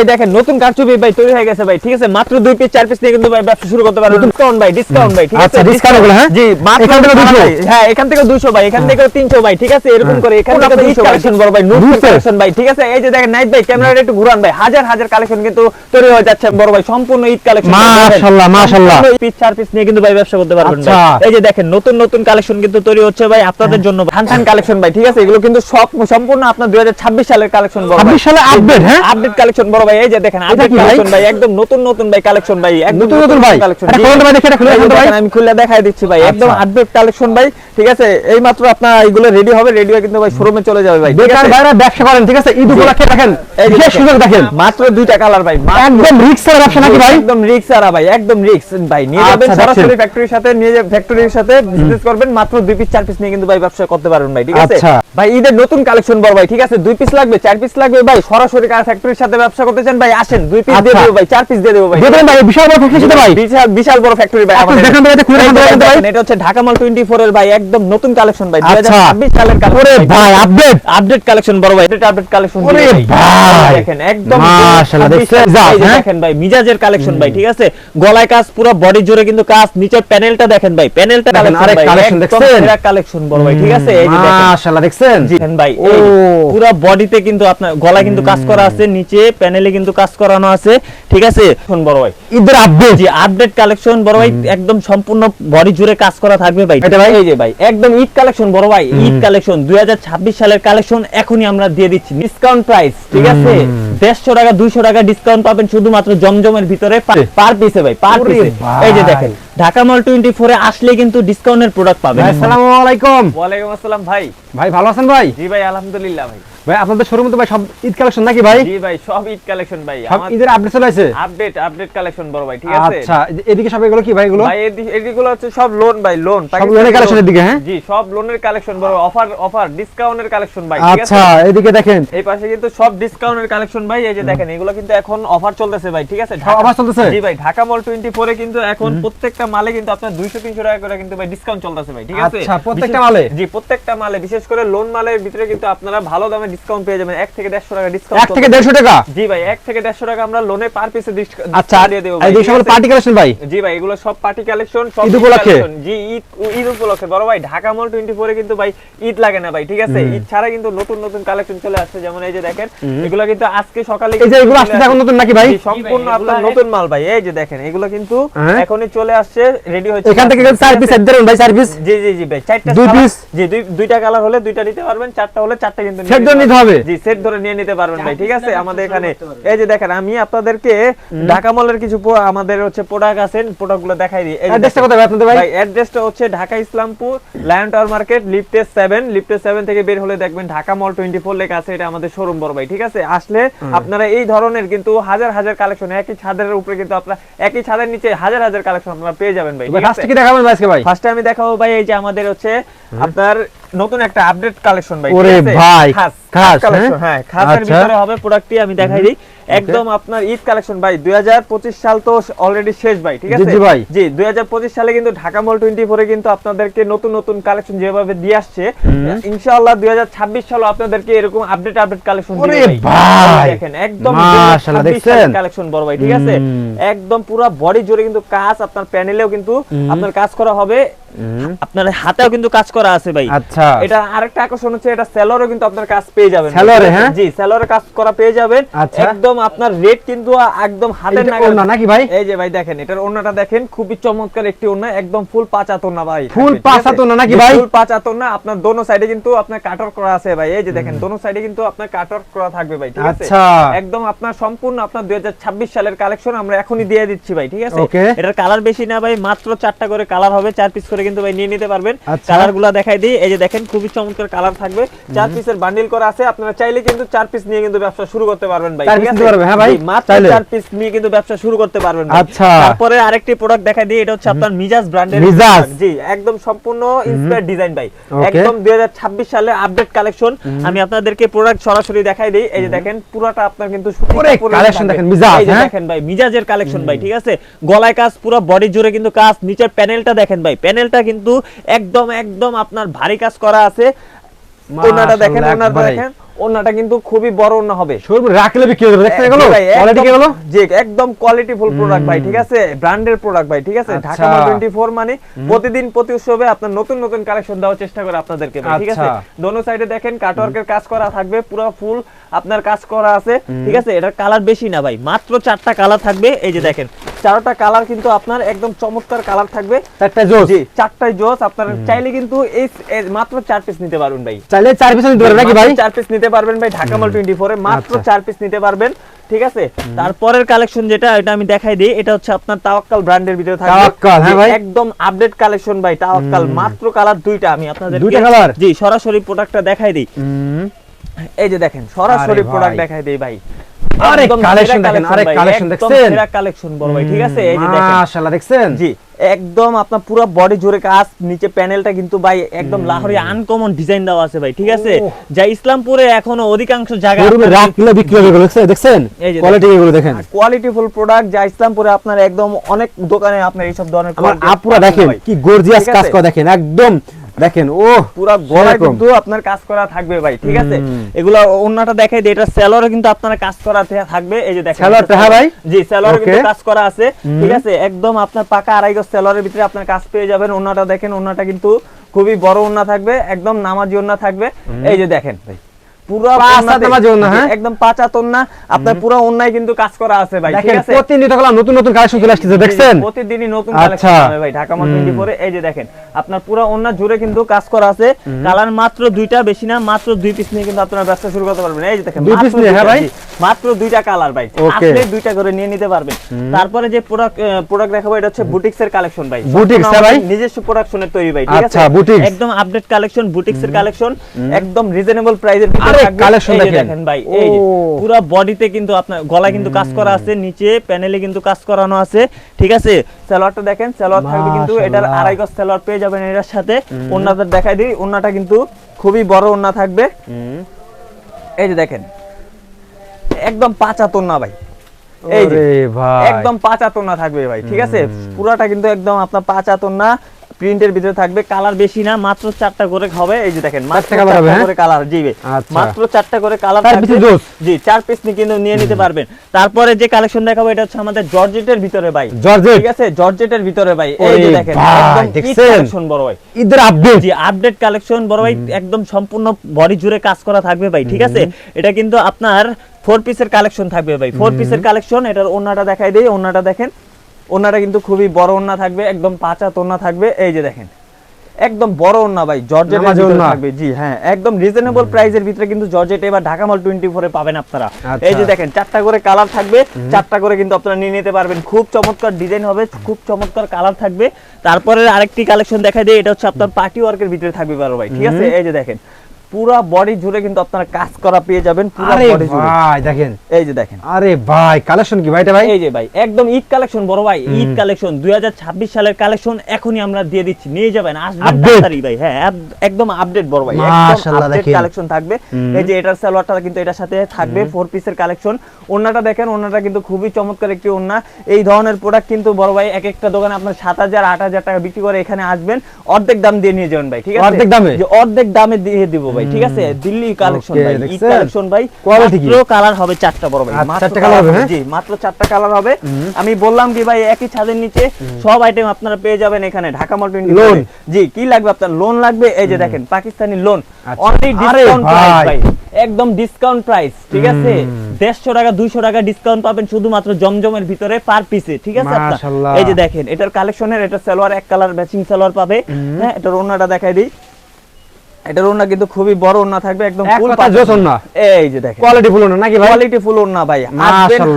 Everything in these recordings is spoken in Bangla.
এই দেখেন নতুন কারচুপি ভাই তৈরি হয়ে গেছে ভাই ঠিক আছে? মাত্র দুই পিস চার পিস নিয়ে কিন্তু ভাই ব্যবসা শুরু করতে পারবেন। ডিসকাউন্ট ভাই ডিসকাউন্ট ভাই ঠিক আছে? আচ্ছা, discount এগুলো, হ্যাঁ? জি মাত্র এখান থেকে 200 হ্যাঁ এখান থেকে 200 ভাই এখান থেকে 300 ভাই ঠিক আছে? এরকম করে এখান থেকে 200 কালেকশন বড় ভাই নতুন কালেকশন ভাই ঠিক আছে? এই যে দেখেন নাইট ভাই ক্যামেরাটা একটু ঘুরান ভাই হাজার হাজার কালেকশন কিন্তু তৈরি হয়ে যাচ্ছে বড় ভাই সম্পূর্ণ ঈদ কালেকশন মাশাআল্লাহ, মাশাআল্লাহ। পিস চার পিস নিয়ে কিন্তু ভাই ব্যবসা করতে পারবেন ভাই। আচ্ছা। এই যে দেখেন নতুন নতুন কালেকশন কিন্তু তৈরি হচ্ছে ভাই আপনাদের জন্য থান থান কালেকশন ভাই ঠিক আছে? এগুলো কিন্তু সব সম্পূর্ণ আপনার 2026 সালের কালেকশন বড় 26 সালে আপডেট হ্যাঁ? আপডেট কালেকশন বড় ভাই এই যে দেখেন কালেকশন ভাই একদম নতুন নতুন ভাই কালেকশন ভাই একদম নতুন নতুন ভাই কালেকশন ভাই? দেখে খুলে ভাই। আমি খুলে দেখাই দিচ্ছি ভাই একদম আচ্ছা। আপডেট কালেকশন ভাই ঠিক আছে? এই মাত্র আপনার এগুলো রেডি হবে রেডি হয়ে কিন্তু ভাই শোরুমে চলে যাবে ভাই বেকার ভাইরা ব্যবসা করেন ঠিক আছে? ঈদ উপলক্ষে দেখেন এই যে বিশেষ সুযোগ দেখেন। মাত্র দুইটা কালার ভাই একদম রিক্সের ব্যবসা নাকি ভাই? একদম রিক্স আরা ভাই একদম রিক্স ভাই। নিয়ে আচ্ছা, যাবেন সরাসরি ফ্যাক্টরির সাথে নিয়ে যাবেন ফ্যাক্টরির সাথে বিজনেস করবেন মাত্র দুই পিস চার পিস নিয়ে কিন্তু ভাই ব্যবসা করতে পারবেন ভাই ঠিক আছে? আচ্ছা। ভাই ঈদের নতুন কালেকশন বড় ভাই ঠিক আছে? দুই পিস লাগবে চার পিস লাগবে ভাই সরাসরি কার ফ্যাক্টরির সাথে ব্যবসা করতে চান ভাই আসেন দুই পিস দিয়ে আচ্ছা। দেবো ভাই চার পিস দিয়ে দেবো ভাই। ভাই বিশাল বড় ফ্যাক্টরি ছিল ভাই। বিশাল বিশাল বড় ফ্যাক্টরি ভাই আমাদের। দেখান ভাই, খুলে দেখান ভাই, এটা হচ্ছে ঢাকা মাল 24 এর ভাই একদম নতুন কালেকশন ভাই আচ্ছা। 2026 সালের ওরে ভাই। আপডেট আপডেট কালেকশন বড় ভাই এটা আপডেট কালেকশন ওরে ভাই। দেখেন একদম মাশাআল্লাহ, 26 দেখছেন? এই যে হ্যাঁ? দেখেন ভাই মিজাজের কালেকশন ভাই ঠিক আছে? গলায় কাজ পুরো বডি জুড়ে কিন্তু কাজ নিচের প্যানেলটা দেখেন ভাই প্যানেলটা কালেকশন ভাই দেখছেন? সেরা কালেকশন বড় ভাই ঠিক আছে? এই যে দেখেন। মাশাআল্লাহ দেখছেন? জি দেখেন ভাই পুরো বডিতে কিন্তু আপনার গলায় কিন্তু কাজ করা আছে নিচে প্যানেলে কিন্তু কাজ করানো আছে ঠিক আছে? এখন বড় ভাই। ঈদের আপডেট জি আপডেট কালেকশন বড় ভাই একদম সম্পূর্ণ বডি জুড়ে কাজ করা থাকবে ভাই। এটা ভাই? এই যে ভাই একদম ঈদ কালেকশন বড় ভাই। ঈদ কালেকশন 2026 সালের কালেকশন এখনই আমরা দিয়ে দিচ্ছি। ডিসকাউন্ট প্রাইস ঠিক আছে? 150 টাকা 200 টাকা ডিসকাউন্ট পাবেন শুধুমাত্র জমজমের ভিতরে পার পিসে ভাই পার পিসে ভাই। এই যে দেখেন ঢাকা মল 24 এ আসলে কিন্তু ডিসকাউন্টের প্রোডাক্ট পাবেন। আসসালামু আলাইকুম। ওয়ালাইকুম আসসালাম ভাই। ভাই ভালো আছেন ভাই? জি ভাই আলহামদুলিল্লাহ ভাই। ভাই আপনাদের শোরুম তো ভাই সব ঈদ কালেকশন নাকি ভাই? জি ভাই সব ঈদ কালেকশন ভাই। সব ঈদের আপডেট চলে আছে আপডেট আপডেট কালেকশন বড় ভাই ঠিক আছে? আচ্ছা এদিকে সব এগুলো কি ভাই এগুলো? ভাই এদিকগুলো হচ্ছে সব লোন ভাই লোন সব লোনের কালেকশনের দিকে হ্যাঁ? জি সব লোনের কালেকশন বড় অফার অফার ডিসকাউন্টের কালেকশন ভাই ঠিক আছে? আচ্ছা এদিকে দেখেন। এই পাশে কিন্তু সব ডিসকাউন্টের কালেকশন ভাই এই যে দেখেন এগুলো কিন্তু এখন অফার চলতেছে ভাই ঠিক আছে? offer চলতেছে? জি ভাই ঢাকা মল 24 এ কিন্তু এখন প্রত্যেকটা মালে কিন্তু আপনার 200 300 টাকা করে কিন্তু ভাই ডিসকাউন্ট চলতেছে ভাই ঠিক আছে? আচ্ছা, প্রত্যেকটা মালে? জি প্রত্যেকটা মালে বিশেষ করে লোন মালের ভিতরে কিন্তু আপনারা ভালো দামে ডিসকাউন্ট পেয়ে যাবেন। 1 থেকে 150 টাকা ডিসকাউন্ট এক থেকে দেড়শো টাকা? জি ভাই 1 থেকে 150 টাকা আমরা লোনে পার পিসে আচ্ছা দিয়ে দেব এই সকল পার্টি কালেকশন ভাই? জি ভাই এগুলো সব পার্টি কালেকশন সব ঈদ উপলক্ষে? জি ঈদ ঈদ উপলক্ষে। বড় ভাই ঢাকা মল 24 এ কিন্তু ভাই ঈদ লাগে না ভাই ঠিক আছে? ঈদ ছাড়া কিন্তু নতুন নতুন কালেকশন চলে আসছে। যেমন এই যে দেখেন এগুলো কিন্তু আজকে সকালে এই যে এগুলো চলে আসতেছে এখন নতুন নাকি ভাই? সম্পূর্ণ আপনার নতুন মাল ভাই এই যে দেখেন এগুলো কিন্তু হ্যাঁ? এখনই চলে আসছে রেডি হচ্ছে এখান থেকে চার পিস এক ভাই চার পিস জি জি জি ভাই চারটা দুই piece? জি দুইটা কালার হলে দুইটা নিতে পারবেন চারটা হলে চারটা কিন্তু নিতে হবে? জি সেট ধরে নিয়ে নিতে পারবেন ভাই ঠিক আছে? আমাদের এখানে এই যে দেখেন আমি আপনাদেরকে ঢাকা মলের কিছু আমাদের হচ্ছে প্রোডাক্ট আছে প্রোডাক্টগুলো দেখাই দিই। অ্যাড্রেসটা কোথায় আপনাদের ভাই? ভাই অ্যাড্রেসটা হচ্ছে Dhaka Islampur lion tower market লিফটেস seven লিফটেস সেভেন থেকে বের হলে দেখবেন ঢাকা মল টোয়েন্টি ফোর লেখা আছে এটা আমাদের শোরুম বড় ভাই ঠিক আছে? আসলে আপনারা এই ধরনের কিন্তু হাজার হাজার কালেকশন একই ছাদের উপরে কিন্তু আপনারা একই ছাদের নিচে হাজার হাজার কালেকশন আপনারা পেয়ে যাবেন ভাই ভাই ঠিক ফার্স্ট কি দেখাবেন আজকে ভাই? ফার্স্টে আমি দেখাবো ভাই এই যে আমাদের হচ্ছে আপনার নতুন একটা আপডেট কালেকশন ভাই ওরে ভাই, খাস হ্যাঁ? হ্যাঁ খাসের আচ্ছা। ভিতরে হবে প্রোডাক্টটি আমি দেখাই দিই। একদম আপনার ঈদ কালেকশন ভাই 2025 সাল তো অলরেডি শেষ ভাই ঠিক আছে? জি ভাই। জি 2025 সালে কিন্তু ঢাকা মল 24 এ কিন্তু আপনাদেরকে নতুন নতুন কালেকশন যেভাবে দিয়ে আসছে ইনশাআল্লাহ 2026 সালে আপনাদেরকে এরকম আপডেট আপডেট কালেকশন দিবে ভাই। দেখেন একদম মাশাআল্লাহ, দেখছেন? কালেকশন বড় ভাই ঠিক আছে? একদম পুরো বডি জুড়ে কিন্তু কাজ আপনার প্যানেলেও কিন্তু আপনার কাজ করা হবে। আপনার হাতেও কিন্তু কাজ করা আছে ভাই। আচ্ছা। এটা আরেকটা আকর্ষণ হচ্ছে এটা সেলরও কিন্তু আপনার কাজ পেয়ে যাবেন। সেলরে, হ্যাঁ? জি সেলরে কাজ করা পেয়ে যাবেন। আচ্ছা। একদম আপনার রেট কিন্তু একদম হাতের নাকি ভাই? এই যে ভাই দেখেন এটার ওন্নাটা দেখেন খুবই চমৎকার একটি ওন্না একদম ফুল পাঁচ আতর না ভাই। ঠিক পাঁচ আছে? আতর না নাকি ভাই? ফুল পাঁচ আতর না আপনার দোনো সাইডে কিন্তু আপনার কাটর করা আছে ভাই। এই যে দেখেন দোনো সাইডে কিন্তু আপনার কাটর করা থাকবে ভাই ঠিক আছে? আচ্ছা। একদম আপনার সম্পূর্ণ আপনার 2026 সালের কালেকশন আমরা এখনই দিয়ে দিচ্ছি ভাই ঠিক আছে? এটার কালার বেশি না ভাই মাত্র চারটা করে কালার হবে চার পিস করে কিন্তু ভাই নিয়ে নিতে পারবেন। আচ্ছা। কালারগুলা দেখাই দিই। এই যে দেখেন খুবই চমৎকার কালার থাকবে। চার পিসের বান্ডিল করা আছে আপনারা চাইলে কিন্তু চার পিস নিয়ে কিন্তু ব্যবসা শুরু করতে পারবেন ভাই ঠিক আছে? হ্যাঁ ভাই? মাত্র চার পিস নিয়ে কিন্তু ব্যবসা শুরু করতে পারবেন আচ্ছা। তারপরে আরেকটি প্রোডাক্ট দেখাই দিই এটা হচ্ছে আপনার মিজাজ ব্র্যান্ডের মিজাজ। জি একদম সম্পূর্ণ ইন্সপায়ার ডিজাইন ভাই। একদম 2026 সালে আপডেট কালেকশন আমি আপনাদেরকে প্রোডাক্ট সরাসরি দেখাই দিই। এই যে দেখেন পুরোটা আপনার কিন্তু ওরে, কাপড়ের দেখেন, মিজাজ, হ্যাঁ? দেখেন ভাই মিজাজের কালেকশন ভাই ঠিক আছে? গলায় কাজ পুরো বডি জুড়ে কিন্তু কাজ। নিচের প্যানেলটা দেখেন ভাই প্যানেলটা কিন্তু একদম একদম আপনার ভারী কাজ করা আছে। ওনাটা দেখেন ওনাটা দেখেন ওনাটা কিন্তু খুবই বড় ওনা হবে। শোরুম রাখলে বিক্রি জি ভাই, কোয়ালিটি জি একদম কোয়ালিটি ফুল প্রোডাক্ট ভাই ঠিক আছে? ব্র্যান্ডের প্রোডাক্ট ভাই ঠিক আছে? ঢাকা আচ্ছা। টোয়েন্টি ফোর মানে প্রতিদিন প্রতি উৎসবে আপনার নতুন নতুন কালেকশন দেওয়ার চেষ্টা করে আপনাদেরকে ভাই, ঠিক আছে? আচ্ছা। দোনো সাইডে দেখেন কাটওয়ার্কের কাজ করা থাকবে পুরো ফুল আপনার কাজ করা আছে ঠিক আছে? এটার কালার বেশি না ভাই মাত্র চারটা কালার থাকবে এই যে দেখেন চারটা কালার কিন্তু আপনার একদম চমৎকার কালার থাকবে। চারটা জোস? জি চারটাই জোস। আপনার চাইলে কিন্তু এই মাত্র চার পিস নিতে পারবেন ভাই। চাইলে চার পিস নিতে পারবে নাকি ভাই? চার পিস নিতে পারবেন ভাই ঢাকা মল টোয়েন্টি ফোরে মাত্র আচ্ছা। চার পিস নিতে পারবেন ঠিক আছে? তারপরের কালেকশন যেটা এটা আমি দেখাই দিই এটা হচ্ছে আপনার তাওয়াক্কাল ব্র্যান্ডের ভিতরে থাকবে। তাওয়াক্কাল, হ্যাঁ ভাই। একদম আপডেট কালেকশন ভাই তাওয়াক্কাল। মাত্র কালার দুইটা আমি আপনাদের দুইটা colour? জি সরাসরি প্রোডাক্টটা দেখাই দিই। এই যে দেখেন সরাসরি প্রোডাক্ট দেখাই দিই ভাই। আরে একদম দেখেন, আরে ভাই, দেখছেন? সেরা কালেকশন বড় ভাই ঠিক আছে? এই যে দেখেন। মাশাআল্লাহ দেখছেন? জি একদম আপনার পুরো বডি জুড়ে কাজ নিচে প্যানেলটা কিন্তু ভাই একদম লাহোরি আনকমন ডিজাইন দেওয়া আছে ভাই ঠিক আছে? যা ইসলামপুরে এখনও অধিকাংশ রাখলে বিক্রি হবে দেখছেন? কোয়ালিটি এগুলো দেখেন। কোয়ালিটিফুল প্রোডাক্ট যা ইসলামপুরে আপনার একদম অনেক দোকানে আপনার এইসব ধরনের আমার আপুরা দেখেন কি গর্জিয়াস কাজ করা দেখেন একদম দেখেন ও পুরো গলায় কিন্তু আপনার কাজ করা থাকবে ভাই ঠিক আছে? এগুলা অন্যটা দেখাই দিই এটা সেলরে কিন্তু আপনার কাজ করা থাকবে এই যে দেখেন। সেলর তাহা হ্যাঁ ভাই? জি সেলরে কিন্তু কাজ করা আছে ঠিক আছে? একদম আপনার পাকা আড়াই গজ সেলরের ভিতরে আপনার কাজ পেয়ে যাবেন অন্যটা দেখেন অন্যটা কিন্তু খুবই বড় ওন্না থাকবে একদম নামাজি ওন্না থাকবে। এই যে দেখেন। ভাই পুরো হ্যাঁ? একদম পাঁচ আপনার পুরো কিন্তু কাজ করা আছে ভাই ঠিক আছে? প্রতিনিয়ত নতুন নতুন কালেকশন চলে আসছে দেখছেন? প্রতিদিনই নতুন আচ্ছা। কালেকশন ভাই ঢাকা মাল 24 এই যে দেখেন আপনার পুরো জুড়ে কিন্তু কাজ করা আছে। কালার মাত্র দুইটা বেশি না মাত্র দুই পিস নিয়ে কিন্তু আপনারা ব্যবসা শুরু করতে পারবেন। এই যে দেখেন দুই হ্যাঁ ভাই? মাত্র দুইটা কালার ভাই। আসলে দুইটা করে নিয়ে নিতে পারবেন। তারপরে যে প্রোডাক্ট প্রোডাক্ট দেখাবো এটা হচ্ছে বুটিক্স এর কালেকশন ভাই। Boutique, হ্যাঁ ভাই? নিজস্ব প্রোডাকশনের তৈরি ভাই ঠিক আছে? আচ্ছা, একদম আপডেট কালেকশন বুটিক্স এর কালেকশন একদম রিজনেবল প্রাইসের ভিতরে আরে, থাকবে collection এই যে দেখেন। দেখেন ভাই এই যে ও। পুরো বডিতে কিন্তু আপনার গলায় কিন্তু কাজ করা আছে নিচে প্যানেলে কিন্তু কাজ করানো আছে ঠিক আছে? সালোয়ারটা দেখেন সালোয়ার থাকবে কিন্তু এটার আড়াই গজ সালোয়ার পেয়ে যাবেন এটার সাথে। ওন্নাটা দেখাই দিই ওন্নাটা কিন্তু খুবই বড় ওন্না থাকবে। এই যে দেখেন একদম পাঁচা তোন্না ভাই। এই যে একদম পাঁচা তোন্না থাকবে ভাই ঠিক আছে? পুরাটা কিন্তু একদম আপনার পাঁচা তোন্না প্রিন্টের ভিতরে থাকবে কালার বেশি না মাত্র চারটা করে হবে। এই যে দেখেন মাত্র চারটা হ্যাঁ? করে কালার জি আচ্ছা। মাত্র চারটা করে কালার চার জি চার পিস কিন্তু নিয়ে নিতে পারবেন। তারপরে যে কালেকশন দেখাবো এটা হচ্ছে আমাদের জর্জেটের ভিতরে ভাই। জর্জেট ঠিক আছে? জর্জেটের ভিতরে ভাই। এই যে দেখেন একদম কালেকশন বড় ভাই। ঈদের আপডেট জি আপডেট কালেকশন বড় ভাই একদম সম্পূর্ণ বডি জুড়ে কাজ করা থাকবে ভাই ঠিক আছে? এটা কিন্তু আপনার ফোর পিসের কালেকশন থাকবে ভাই। ফোর পিসের কালেকশন এটার ওন্নাটা দেখাই দেই ওন্নাটা দেখেন। ওন্নাটা কিন্তু খুবই বড় ওন্না থাকবে একদম পাঁচা তোন্না থাকবে। এই যে দেখেন একদম বড় ওন্না ভাই ভিতরে ওন্না। থাকবে। জি হ্যাঁ একদম রিজনেবল প্রাইসের ভিতরে কিন্তু জর্জেট এবার ঢাকা মাল 24 এ পাবেন আপনারা। আচ্ছা। এই যে দেখেন চারটা করে কালার থাকবে চারটা করে কিন্তু আপনারা নিয়ে নিতে পারবেন। খুব চমৎকার ডিজাইন হবে খুব চমৎকার কালার থাকবে। তারপরে আরেকটি কালেকশন দেখা যায় এটা হচ্ছে আপনার পার্টি ওয়ার্কের ভিতরে থাকবে বারো ভাই ঠিক আছে? এই যে দেখেন পুরা বডি জুড়ে কিন্তু আপনারা কাজ করা পেয়ে যাবেন পুরো বডি জুড়ে। ভাই দেখেন। এই যে দেখেন। আরে ভাই কালেকশন কি ভাই এটা ভাই? এই যে ভাই একদম ঈদ কালেকশন বড় ভাই ঈদ কালেকশন 2026 সালের কালেকশন এখনই আমরা দিয়ে দিচ্ছি। নিয়ে যাবেন আসবেন তাড়াতাড়ি ভাই হ্যাঁ একদম আপডেট বড় ভাই একদম আপডেট দেখেন। কালেকশন থাকবে। এই যে এটার সালোয়ারটা কিন্তু এটার সাথে থাকবে ফোর পিসের কালেকশন ওন্নাটা দেখেন ওন্নাটা কিন্তু খুবই চমৎকার একটি ওন্না। এই ধরনের প্রোডাক্ট কিন্তু বড় ভাই এক একটা দোকানে আপনার 7000 8000 টাকা বিক্রি করে এখানে আসবেন। অর্ধেক দাম দিয়ে নিয়ে যাবেন ভাই ঠিক আছে? অর্ধেক দামে? অর্ধেক দামে দিয়ে দিব ভাই। ঠিক আছে? দিল্লি কালেকশন ভাই ঈদ কালেকশন ভাই? মাত্র কালার হবে চারটা বড় ভাই আচ্ছা, মাত্র চারটা colour colour হবে, হ্যাঁ? জি মাত্র চারটা কালার হবে। আমি বললাম কি ভাই একই ছাদের নিচে সব আইটেম আপনারা পেয়ে যাবেন এখানে ঢাকা মল Loan। জি কি লাগবে আপনার? লোন লাগবে এই যে দেখেন Pakistani lawn. Only discount price ভাই। ভাই একদম ডিসকাউন্ট প্রাইস ঠিক আছে? দেড়শো টাকা দুইশো টাকা ডিসকাউন্ট পাবেন শুধুমাত্র জমজমের ভিতরে পার পিসে ঠিক আছে এই যে দেখেন এটার কালেকশনের এটা সালোয়ার এক কালার ম্যাচিং সালোয়ার পাবে। হ্যাঁ এটার ওন্নাটা দেখাই দিই। এটার ওন্না কিন্তু খুবই বড় ওন্না থাকবে একদম ফুল কথা জোস ওন্না। এই যে দেখেন। কোয়ালিটি ফুল না নাকি ভাই? কোয়ালিটি ফুল ওন্না ভাই।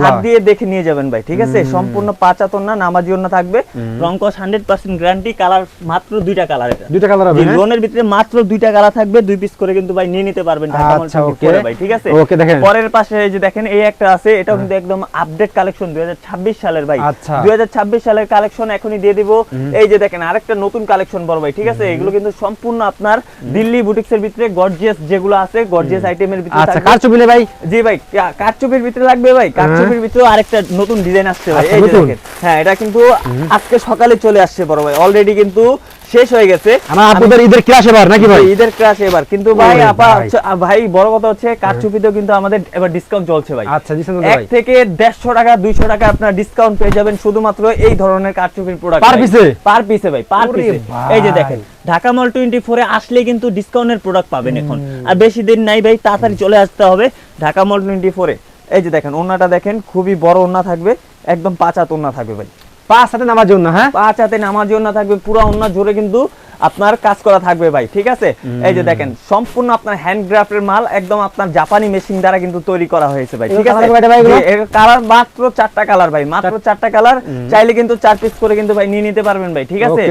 হাত দিয়ে দেখে নিয়ে যাবেন ভাই ঠিক আছে? সম্পূর্ণ পাঁচা তোন্না নামাজি ওন্না থাকবে। রংকস 100% গ্যারান্টি কালার মাত্র দুইটা কালার এটা। দুইটা কালার হবে? লোনের ভিতরে মাত্র দুইটা কালার থাকবে দুই পিস করে কিন্তু ভাই নিয়ে নিতে পারবেন ঢাকা মল আচ্ছা, 24 ভাই ঠিক আছে? Okay, দেখেন। পরের পাশে এই যে দেখেন এই একটা আছে এটাও কিন্তু একদম আপডেট কালেকশন 2026 সালের ভাই। আচ্ছা। 2026 সালের কালেকশন এখনই দিয়ে দিব। এই যে দেখেন আরেকটা নতুন কালেকশন বড় ভাই ঠিক আছে? এগুলো কিন্তু সম্পূর্ণ আপনার দিল্লি বুটিক্সের ভিতরে গর্জিয়াস যেগুলো আছে গর্জিয়াস আইটেমের ভিতরে আচ্ছা কারচুপি ভাই। জি ভাই কারচুপির ভিতরে লাগবে ভাই। কারচুপির ভিতরে আরেকটা নতুন ডিজাইন আসছে ভাই। আচ্ছা, এই দেখেন। হ্যাঁ এটা কিন্তু আজকে সকালে চলে আসছে বড় ভাই। অলরেডি কিন্তু শেষ হয়ে গেছে। আমার আপনাদের ঈদের ক্লাস এবার নাকি ভাই? ঈদের ক্রাশ এবার। কিন্তু ভাই আপা ভাই। বড় কথা হচ্ছে কারচুপিতেও কিন্তু আমাদের এবার ডিসকাউন্ট চলছে ভাই। আচ্ছা দিছেন এক থেকে দেড়শো টাকা দুইশো টাকা আপনার ডিসকাউন্ট পেয়ে যাবেন শুধুমাত্র এই ধরনের কারচুপির প্রোডাক্ট piece এ? পার পিসে ভাই পার পিসে এই যে দেখেন ঢাকা মল টোয়েন্টি ফোরে আসলে কিন্তু ডিসকাউন্টের প্রোডাক্ট পাবেন এখন। আর বেশি দিন নাই ভাই তাড়াতাড়ি চলে আসতে হবে ঢাকা মল টোয়েন্টি ফোরে এই যে দেখেন ওন্নাটা দেখেন খুবই বড় ওন্না থাকবে একদম পাঁচ হাত ওন্না থাকবে ভাই। পাঁচ হাতে নামার জন্য হ্যাঁ? পাঁচ হাতে নামাজ ওন্না থাকবে পুরো ওন্না জুড়ে কিন্তু আপনার কাজ করা থাকবে ভাই ঠিক আছে? এই যে দেখেন সম্পূর্ণ আপনার হ্যান্ডগ্রাফটের মাল একদম আপনার জাপানি মেশিন দ্বারা কিন্তু তৈরি করা হয়েছে ভাই ঠিক আছে? কালার মাত্র চারটা কালার ভাই মাত্র চারটা কালার চাইলে কিন্তু চার পিস করে কিন্তু ভাই নিয়ে নিতে পারবেন ভাই ঠিক আছে?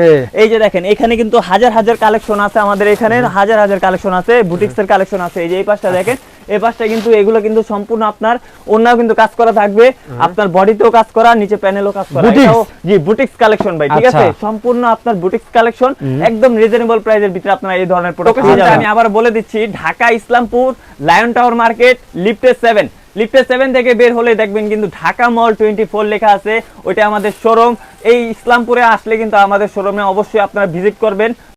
এই যে দেখেন এখানে কিন্তু হাজার হাজার কালেকশন আছে আমাদের এখানে হাজার হাজার কালেকশন আছে বুটিক্স এর কালেকশন আছে এই যে এই পাশটা দেখেন এই পাশটা কিন্তু এগুলো কিন্তু সম্পূর্ণ আপনার অন্যও কিন্তু কাজ করা থাকবে। আপনার বডিতেও কাজ করা নিচে প্যানেলও কাজ করা। জি বুটিক্স কালেকশন ভাই ঠিক আছে? আচ্ছা। সম্পূর্ণ আপনার বুটিক্স কালেকশন একদম রিজনেবল প্রাইসের ভিতরে আপনারা এই ধরনের প্রোডাক্ট আমি আবার বলে দিচ্ছি Dhaka Islampur lion tower market লিফটে সেভেন লিফটে সেভেন থেকে বের হলে দেখবেন কিন্তু ঢাকা মল টোয়েন্টি ফোর লেখা আছে ওইটা আমাদের শোরুম এই ইসলামপুরে আসলে কিন্তু আমাদের শোরুমে অবশ্যই আপনারা ভিজিট করবেন।